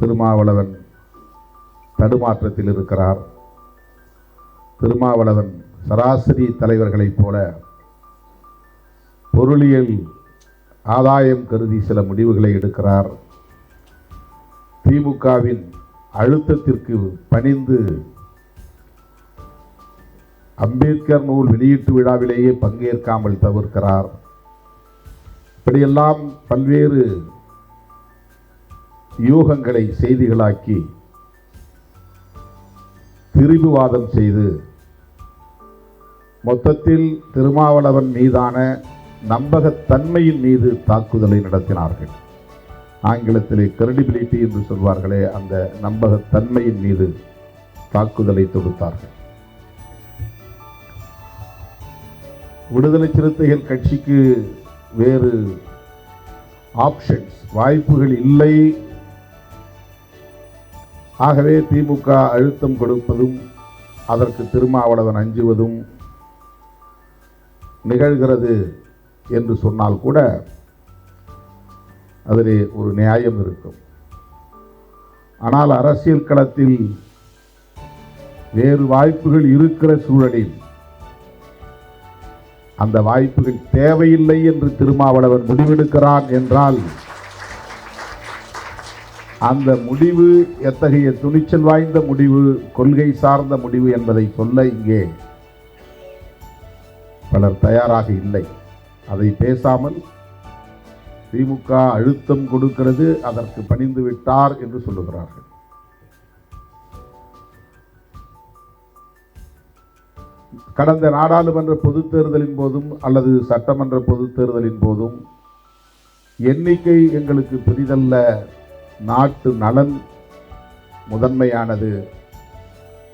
திருமாவளவன் தடுமாற்றத்தில் இருக்கிறார் திருமாவளவன் சராசரி தலைவர்களைப் போல பொருளியல் ஆதாயம் கருதி சில முடிவுகளை எடுக்கிறார். திமுகவின் அழுத்தத்திற்கு பணிந்து அம்பேத்கர் நூல் வெளியீட்டு விழாவிலேயே பங்கேற்காமல் தவிர்க்கிறார். இப்படியெல்லாம் பல்வேறு யூகங்களை செய்திகளாக்கி திரிபுவாதம் செய்து மொத்தத்தில் திருமாவளவன் மீதான நம்பகத்தன்மையின் மீது தாக்குதலை நடத்தினார்கள். ஆங்கிலத்திலே கிரெடிபிலிட்டி என்று சொல்வார்களே அந்த நம்பகத்தன்மையின் மீது தாக்குதலை தொடுத்தார்கள். விடுதலை சிறுத்தைகள் கட்சிக்கு வேறு ஆப்ஷன்ஸ் வாய்ப்புகள் இல்லை ஆகவே திமுக அழுத்தம் கொடுப்பதும் அதற்கு திருமாவளவன் அஞ்சுவதும் நிகழ்கிறது என்று சொன்னால் கூட அதிலே ஒரு நியாயம் இருக்கும். ஆனால் அரசியல் களத்தில் வேறு வாய்ப்புகள் இருக்கிற சூழலில் அந்த வாய்ப்புகள் தேவையில்லை என்று திருமாவளவன் முடிவெடுக்கிறான் என்றால் அந்த முடிவு எத்தகைய துணிச்சல் வாய்ந்த முடிவு கொள்கை சார்ந்த முடிவு என்பதை சொல்ல இங்கே பலர் தயாராக இல்லை. அதை பேசாமல் திமுக அழுத்தம் கொடுக்கிறது அதற்கு பணிந்து விட்டார் என்று சொல்லுகிறார்கள். கடந்த நாடாளுமன்ற பொதுத் தேர்தலின் போதும் அல்லது சட்டமன்ற பொதுத் தேர்தலின் போதும் எண்ணிக்கை எங்களுக்கு பெரிதல்ல. நாட்டு நலன் முதன்மையானது.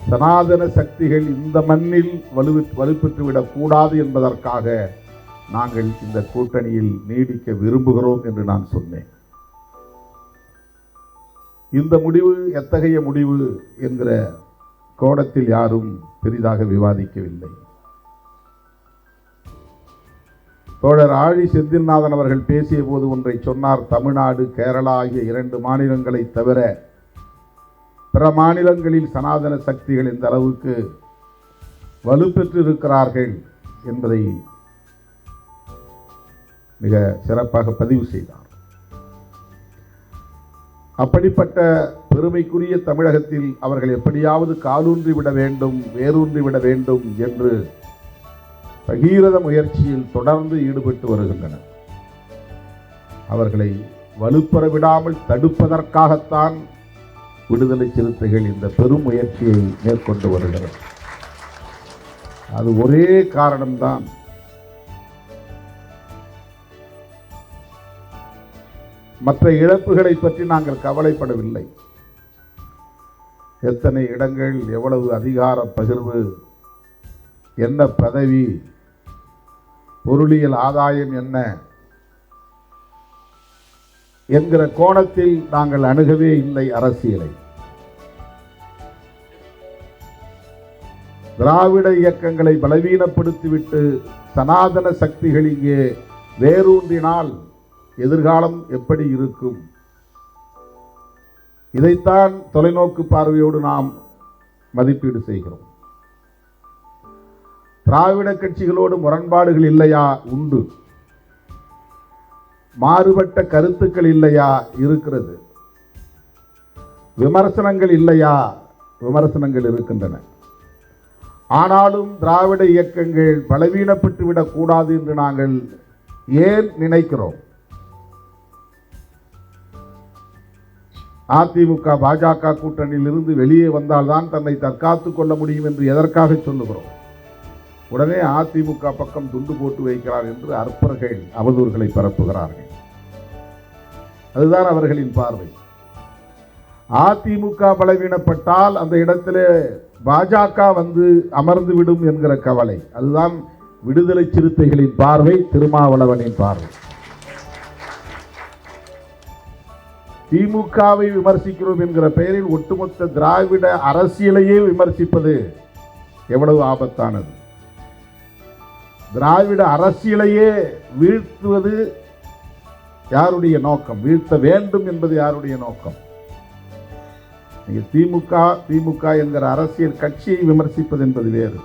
சனாதன சக்திகள் இந்த மண்ணில் வலு வலுப்பெற்றுவிடக்கூடாது என்பதற்காக நாங்கள் இந்த கூட்டணியில் நீடிக்க விரும்புகிறோம் என்று நான் சொன்னேன். இந்த முடிவு எத்தகைய முடிவு என்கிற கோணத்தில் யாரும் பெரிதாக விவாதிக்கவில்லை. தோழர் ஆழி செந்தில்நாதன் அவர்கள் பேசிய போது ஒன்றை சொன்னார். தமிழ்நாடு கேரளா ஆகிய இரண்டு மாநிலங்களை தவிர பிற மாநிலங்களில் சனாதன சக்திகள் இந்த அளவுக்கு வலுப்பெற்றிருக்கிறார்கள் என்பதை மிக சிறப்பாக பதிவு செய்தார். அப்படிப்பட்ட பெருமைக்குரிய தமிழகத்தில் அவர்கள் எப்படியாவது காலூன்றி விட வேண்டும் வேரூன்றி விட வேண்டும் என்று பகீரத முயற்சியில் தொடர்ந்து ஈடுபட்டு வருகின்றனர். அவர்களை வலுப்பெற விடாமல் தடுப்பதற்காகத்தான் விடுதலை சிறுத்தைகள் இந்த பெரும் முயற்சியை மேற்கொண்டு வருகிறது. அது ஒரே காரணம்தான். மற்ற இழப்புகளை பற்றி நாங்கள் கவலைப்படவில்லை. எத்தனை இடங்கள் எவ்வளவு அதிகார பகிர்வு என்ன பதவி பொருளியல் ஆதாயம் என்ன? என்கிற கோணத்தில் நாங்கள் அணுகவே இல்லை அரசியலை. திராவிட இயக்கங்களை பலவீனப்படுத்திவிட்டு சனாதன சக்திகள் இங்கே வேரூன்றினால் எதிர்காலம் எப்படி இருக்கும்? இதைத்தான் தொலைநோக்கு பார்வையோடு நாம் மதிப்பீடு செய்கிறோம். திராவிட கட்சிகளோடு முரண்பாடுகள் இல்லையா? உண்டு. மாறுபட்ட கருத்துக்கள் இல்லையா? இருக்கிறது. விமர்சனங்கள் இல்லையா? விமர்சனங்கள் இருக்கின்றன. ஆனாலும் திராவிட இயக்கங்கள் பலவீனப்பட்டு விடக்கூடாது என்று நாங்கள் ஏன் நினைக்கிறோம்? அதிமுக பாஜக கூட்டணியில் இருந்து வெளியே வந்தால்தான் தன்னை தற்காத்துக் கொள்ள முடியும் என்று எதற்காக சொல்லுகிறோம்? உடனே அதிமுக பக்கம் துண்டு போட்டு வைக்கிறார் என்று அற்பர்கள் அவதூறுகளை பரப்புகிறார்கள். அதுதான் அவர்களின் பார்வை. அதிமுக பலவீனப்பட்டால் அந்த இடத்திலே பாஜக வந்து அமர்ந்து விடும் என்கிற கவலை. அதுதான் விடுதலை சிறுத்தைகளின் பார்வை திருமாவளவனின் பார்வை. திமுகவை விமர்சிக்கிறோம் என்கிற பெயரில் ஒட்டுமொத்த திராவிட அரசியலையே விமர்சிப்பது எவ்வளவு ஆபத்தானது. திராவிட அரசியலையே வீழ்த்துவது யாருடைய நோக்கம்? வீழ்த்த வேண்டும் என்பது யாருடைய நோக்கம்? நீங்கள் திமுக திமுக என்கிற அரசியல் கட்சியை விமர்சிப்பது என்பது வேறு.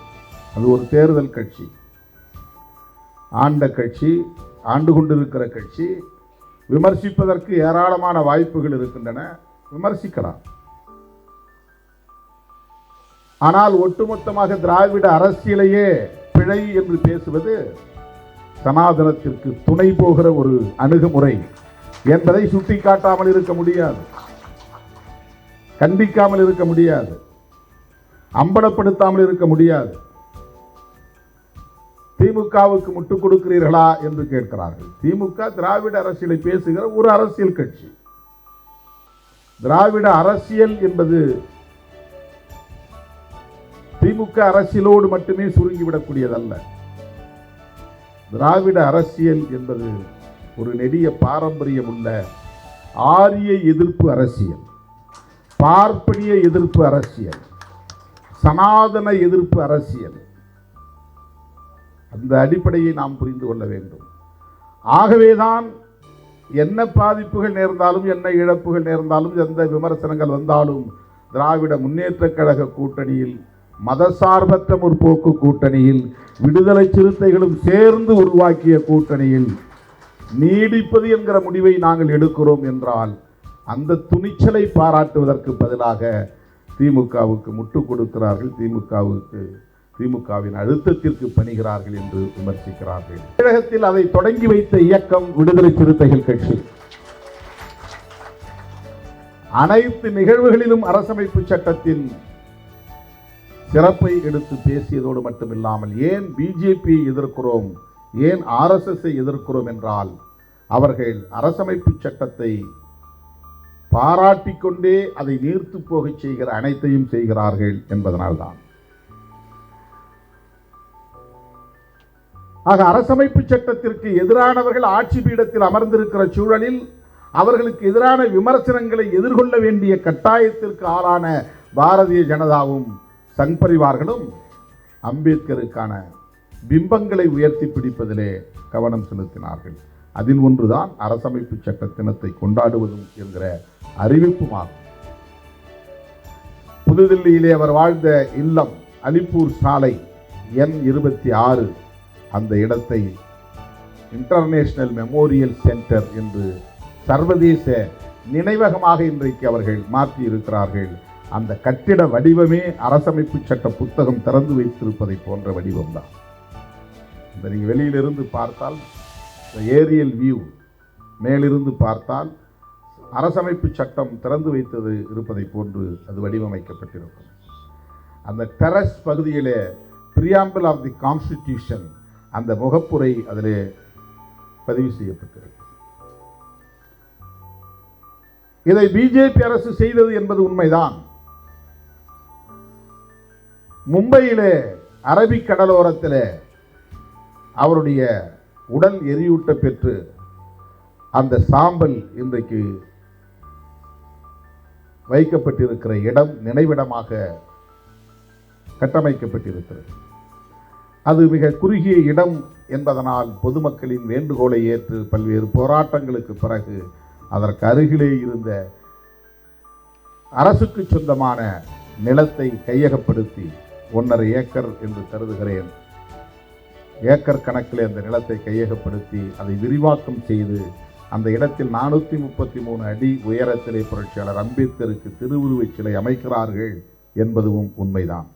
அது ஒரு தேர்தல் கட்சி. ஆண்ட கட்சி ஆண்டு கொண்டிருக்கிற கட்சி விமர்சிப்பதற்கு ஏராளமான வாய்ப்புகள் இருக்கின்றன. விமர்சிக்கலாம். ஆனால் ஒட்டுமொத்தமாக திராவிட அரசியலையே பிழை என்று பேசுவது சனாதனத்திற்கு துணை போகிற ஒரு அணுகுமுறை என்பதை சுட்டிக்காட்டாமல் இருக்க முடியாது. கண்டிக்காமல் இருக்க முடியாது. அம்பலப்படுத்தாமல் இருக்க முடியாது. திமுகவுக்கு முட்டுக் கொடுக்கிறீர்களா என்று கேட்கிறார்கள். திமுக திராவிட அரசியலை பேசுகிற ஒரு அரசியல் கட்சி. திராவிட அரசியல் என்பது திமுக அரசியலோடு மட்டுமே சுருங்கிவிடக்கூடியதல்ல. திராவிட அரசியல் என்பது ஒரு நெடிய பாரம்பரியம் உள்ள ஆரிய எதிர்ப்பு அரசியல் பார்ப்பனிய எதிர்ப்பு அரசியல் சனாதன எதிர்ப்பு அரசியல். அந்த அடிப்படையை நாம் புரிந்து கொள்ள வேண்டும். ஆகவேதான் என்ன பாதிப்புகள் நேர்ந்தாலும் என்ன இழப்புகள் நேர்ந்தாலும் எந்த விமர்சனங்கள் வந்தாலும் திராவிட முன்னேற்ற கழக கூட்டணியில் மதசார்பற்ற முற்போக்கு கூட்டணியில் விடுதலை சிறுத்தைகளும் சேர்ந்து உருவாக்கிய கூட்டணியில் நீடிப்பது என்கிற முடிவை நாங்கள் எடுக்கிறோம் என்றால் அந்த துணிச்சலை பாராட்டுவதற்கு பதிலாக திமுகவுக்கு முட்டுக் கொடுக்கிறார்கள். திமுகவுக்கு திமுகவின் அழுத்தத்திற்கு பணிகிறார்கள் என்று விமர்சிக்கிறார்கள். தமிழகத்தில் அதை தொடங்கி வைத்த இயக்கம் விடுதலை சிறுத்தைகள் கட்சி. அனைத்து நிகழ்வுகளிலும் அரசமைப்பு சட்டத்தின் சிறப்பை எடுத்து பேசியதோடு மட்டுமில்லாமல் ஏன் பிஜேபியை எதிர்க்கிறோம்? ஏன் ஆர்எஸ்எஸ்ஸை எதிர்க்கிறோம் என்றால் அவர்கள் அரசமைப்பு சட்டத்தை பாராட்டிக்கொண்டே அதை நீர்த்து போகச் செய்கிற அனைத்தையும் செய்கிறார்கள் என்பதனால்தான். ஆக அரசமைப்பு சட்டத்திற்கு எதிரானவர்கள் ஆட்சி பீடத்தில் அமர்ந்திருக்கிற சூழலில் அவர்களுக்கு எதிரான விமர்சனங்களை எதிர்கொள்ள வேண்டிய கட்டாயத்திற்கு ஆளான பாரதிய ஜனதாவும் சங் பரிவார்களும் அம்பேத்கருக்கான பிம்பங்களை உயர்த்தி பிடிப்பதிலே கவனம் செலுத்தினார்கள். அதில் ஒன்றுதான் அரசமைப்பு சட்ட தினத்தை கொண்டாடுவதும் என்கிற அறிவிப்புமாகும் புதுதில்லியிலே அவர் வாழ்ந்த இல்லம் அலிப்பூர் சாலை எண் இருபத்தி ஆறு அந்த இடத்தை இன்டர்நேஷனல் மெமோரியல் சென்டர் என்று சர்வதேச நினைவகமாக இன்றைக்கு அவர்கள் மாற்றி இருக்கிறார்கள் அந்த கட்டிட வடிவமே அரசமைப்பு சட்ட புத்தகம் திறந்து வைத்திருப்பதை போன்ற வடிவம்தான். இந்த நீங்கள் வெளியிலிருந்து பார்த்தால் ஏரியல் வியூ மேலிருந்து பார்த்தால் அரசமைப்பு சட்டம் திறந்து வைத்தது இருப்பதை போன்று அது வடிவமைக்கப்பட்டிருக்கும். அந்த டெரஸ் பகுதியிலே பிரியாம்பிள் ஆஃப் தி கான்ஸ்டிடியூஷன் அந்த முகப்புரை அதிலே பதிவு செய்யப்பட்டிருக்கு. இதை பிஜேபி அரசு செய்தது என்பது உண்மைதான். மும்பையிலே அரபிக் கடலோரத்தில் அவருடைய உடல் எரியூட்ட பெற்று அந்த சாம்பல் இன்றைக்கு வைக்கப்பட்டிருக்கிற இடம் நினைவிடமாக கட்டமைக்கப்பட்டிருக்கிறது. அது மிக குறுகிய இடம் என்பதனால் பொதுமக்களின் வேண்டுகோளை ஏற்று பல்வேறு போராட்டங்களுக்கு பிறகு அதற்கு அருகிலே இருந்த அரசுக்கு சொந்தமான நிலத்தை கையகப்படுத்தி ஒன்றரை ஏக்கர் என்று கருதுகிறேன். ஏக்கர் கணக்கில் அந்த நிலத்தை கையகப்படுத்தி அதை விரிவாக்கம் செய்து அந்த இடத்தில் நானூற்றி முப்பத்தி மூணு அடி உயரத்திலே புரட்சியாளர் அம்பேத்கருக்கு திருவுருவச் சிலை அமைக்கிறார்கள் என்பதும் உண்மைதான்.